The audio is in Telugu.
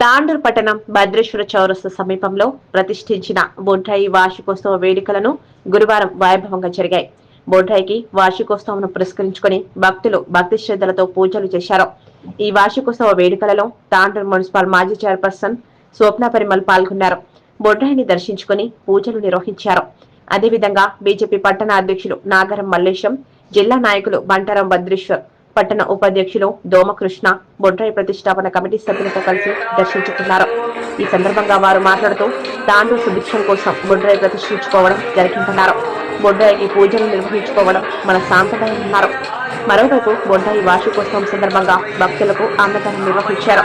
తాండూర్ పట్టణం భద్రేశ్వర చౌరస్తా సమీపంలో ప్రతిష్ఠించిన బొడ్రాయి వార్షికోత్సవ వేడుకలను గురువారం వైభవంగా జరిగాయి. బొడ్రాయికి వార్షికోత్సవం పురస్కరించుకుని భక్తులు భక్తి శ్రద్ధలతో పూజలు చేశారు. ఈ వార్షికోత్సవ వేడుకలలో తాండూర్ మున్సిపల్ మాజీ చైర్పర్సన్ స్వప్న పరిమల్ పాల్గొన్నారు. బొడ్రాయిని దర్శించుకుని పూజలు నిర్వహించారు. అదేవిధంగా బీజేపీ పట్టణ అధ్యక్షులు నాగరం మల్లేశం జిల్లా నాయకులు బంటారం భద్రేశ్వర్ పట్టణ ఉపాధ్యక్షులు దోమకృష్ణ బొడ్రాయి ప్రతిష్టాపన కమిటీ సభ్యులతో కలిసి దర్శించుకున్నారు. ఈ సందర్భంగా వారు మాట్లాడుతూ తాండూ సుభిక్షం కోసం బొడ్రాయి ప్రతిష్ఠించుకోవడం జరిగిందన్నారు. బొడ్రాయికి పూజలు నిర్వహించుకోవడం మన సాంప్రదాయం అన్నారు. మరోవైపు బొడ్రాయి వార్షికోత్సవం సందర్భంగా భక్తులకు అన్నదానం నిర్వహించారు.